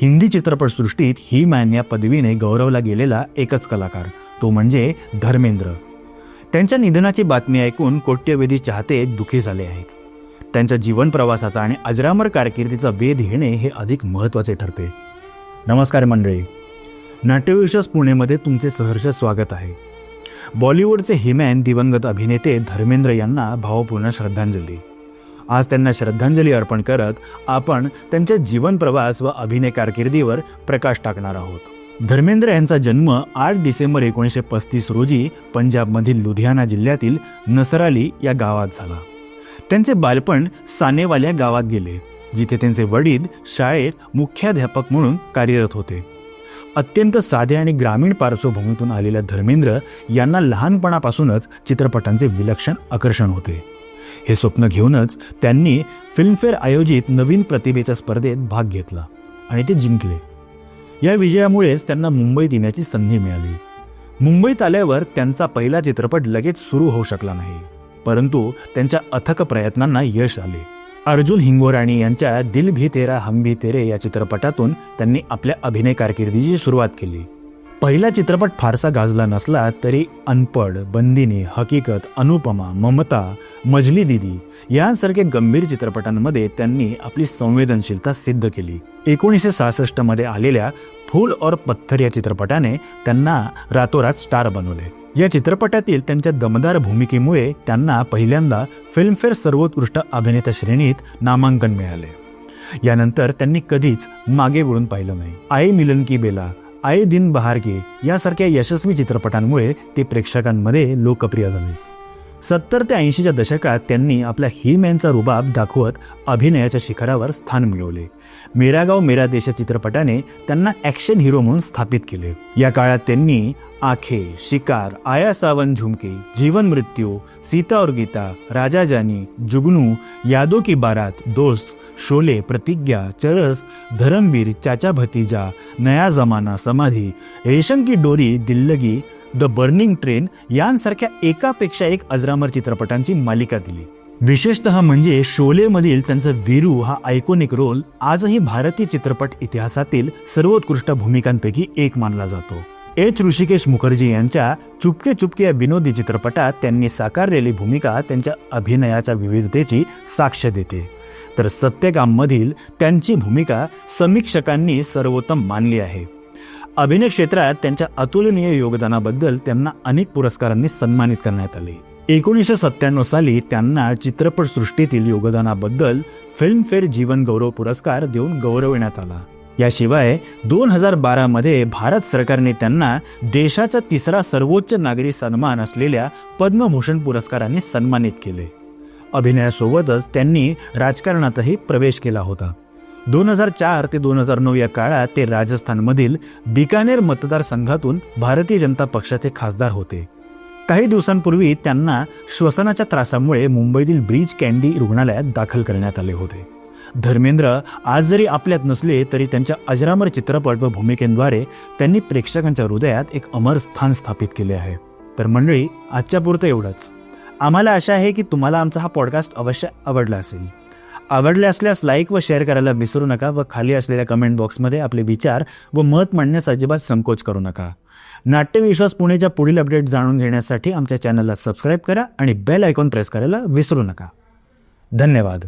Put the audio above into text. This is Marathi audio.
हिंदी चित्रपटसृष्टीत ही मॅन या पदवीने गौरवला गेलेला एकच कलाकार तो म्हणजे धर्मेंद्र. त्यांच्या निधनाची बातमी ऐकून कोट्यवेधी चाहते दुखी झाले आहेत. त्यांच्या जीवन प्रवासाचा आणि अजरामर कारकिर्दीचा वेध घेणे हे अधिक महत्त्वाचे ठरते. नमस्कार मंडळी. नाट्यविश्वास पुणेमध्ये तुमचे सहर्ष स्वागत आहे. बॉलिवूडचे हिमॅन दिवंगत अभिनेते धर्मेंद्र यांना भावपूर्ण श्रद्धांजली. आज त्यांना श्रद्धांजली अर्पण करत आपण त्यांच्या जीवन प्रवास व अभिनय कारकिर्दीवर प्रकाश टाकणार आहोत. धर्मेंद्र यांचा जन्म आठ डिसेंबर एकोणीसशे पस्तीस रोजी पंजाबमधील लुधियाना जिल्ह्यातील नसराली या गावात झाला. त्यांचे बालपण सानेवाल्या गावात गेले जिथे त्यांचे वडील शाळेत मुख्याध्यापक म्हणून कार्यरत होते. अत्यंत साधे आणि ग्रामीण पार्श्वभूमीतून आलेल्या धर्मेंद्र यांना लहानपणापासूनच चित्रपटांचे विलक्षण आकर्षण होते. हे स्वप्न घेऊनच त्यांनी फिल्मफेअर आयोजित नवीन प्रतिभेच्या स्पर्धेत भाग घेतला आणि ते जिंकले. या विजयामुळेच त्यांना मुंबईत येण्याची संधी मिळाली. मुंबईत आल्यावर त्यांचा पहिला चित्रपट लगेच सुरू होऊ शकला नाही परंतु त्यांच्या अथक प्रयत्नांना यश आले. अर्जुन हिंगोराणी यांच्या दिल भी तेरा हम भी तेरे या चित्रपटातून त्यांनी आपल्या अभिनय कारकिर्दीची सुरुवात केली. पहिला चित्रपट फारसा गाजला नसला तरी अनपड बंदिनी हकीकत अनुपमा ममता मजली दिदी यांसारखे गंभीर चित्रपटांमध्ये त्यांनी आपली संवेदनशीलता सिद्ध केली. एकोणीसशे सहासष्टमध्ये आलेल्या फूल और पत्थर या चित्रपटाने त्यांना रातोरात स्टार बनवले. या चित्रपटातील त्यांच्या दमदार भूमिकेमुळे त्यांना पहिल्यांदा फिल्मफेअर सर्वोत्कृष्ट अभिनेता श्रेणीत नामांकन मिळाले. यानंतर त्यांनी कधीच मागे वळून पाहिलं नाही. आई मिलन की बेला आए दिन बहार के यासारख्या यशस्वी चित्रपटांमुळे ते प्रेक्षकांमध्ये लोकप्रिय झाले. सत्तर ते ऐंशीच्या दशकात त्यांनी आपल्या ही मॅनचा रुबाब दाखवत अभिनयाच्या शिखरावर स्थान मिळवले. मेरा गाव मेरा देश चित्रपटाने त्यांना ॲक्शन हिरो म्हणून स्थापित केले. या काळात त्यांनी आखे शिकार आया सावन झुमके जीवन मृत्यू सीता और गीता राजा जानी जुगनू यादो की बारात दोस्त शोले प्रतिज्ञा चरस धरमवीर चाचा भतीजा नया जमाना समाधी रेशम की डोरी दिल्लगी द बर्निंग ट्रेन यांसारख्या एकापेक्षा एक अजरामर चित्रपटांची मालिका दिली. विशेषतः म्हणजे शोलेमधील त्यांचा वीरू हा आयकॉनिक रोल आजही भारतीय चित्रपट इतिहासातील सर्वोत्कृष्ट भूमिकांपैकी एक मानला जातो. एच. ऋषिकेश मुखर्जी यांच्या चुपके चुपके या विनोदी चित्रपटात त्यांनी साकारलेली भूमिका त्यांच्या अभिनयाच्या विविधतेची साक्ष देते. तर सत्यकाममधील त्यांची भूमिका समीक्षकांनी सर्वोत्तम मानली आहे. अभिनय क्षेत्रात त्यांच्या अतुलनीय योगदानाबद्दल त्यांना अनेक पुरस्कारांनी सन्मानित करण्यात आले. एकोणीसशे सत्त्याण्णव साली त्यांना चित्रपटसृष्टीतील योगदानाबद्दल फिल्मफेअर जीवन गौरव पुरस्कार देऊन गौरविण्यात आला. याशिवाय दोन हजार बारामध्ये भारत सरकारने त्यांना देशाचा तिसरा सर्वोच्च नागरी सन्मान असलेल्या पद्मभूषण पुरस्काराने सन्मानित केले. अभिनयासोबतच त्यांनी राजकारणातही प्रवेश केला होता. दोन हजार चार ते दोन हजार नऊ या काळात ते राजस्थानमधील बिकानेर मतदारसंघातून भारतीय जनता पक्षाचे खासदार होते. काही दिवसांपूर्वी त्यांना श्वसनाच्या त्रासामुळे मुंबईतील ब्रीज कॅन्डी रुग्णालयात दाखल करण्यात आले होते. धर्मेंद्र आज जरी आपल्यात नसले तरी त्यांच्या अजरामर चित्रपट व भूमिकेद्वारे त्यांनी प्रेक्षकांच्या हृदयात एक अमर स्थान स्थापित केले आहे. तर मंडळी आजच्या पुरतं एवढंच. आम्हाला आशा आहे की तुम्हाला आमचा हा पॉडकास्ट अवश्य आवडला असेल. आवडले असल्यास लाईक व शेअर करायला विसरू नका व खाली असलेल्या कमेंट बॉक्समध्ये आपले विचार व मत मांडण्यास अजिबात संकोच करू नका. नाट्यविश्वास पुणेच्या पुढील अपडेट जाणून घेण्यासाठी आमच्या चॅनलला सबस्क्राईब करा आणि बेल आयकॉन प्रेस करायला विसरू नका. धन्यवाद.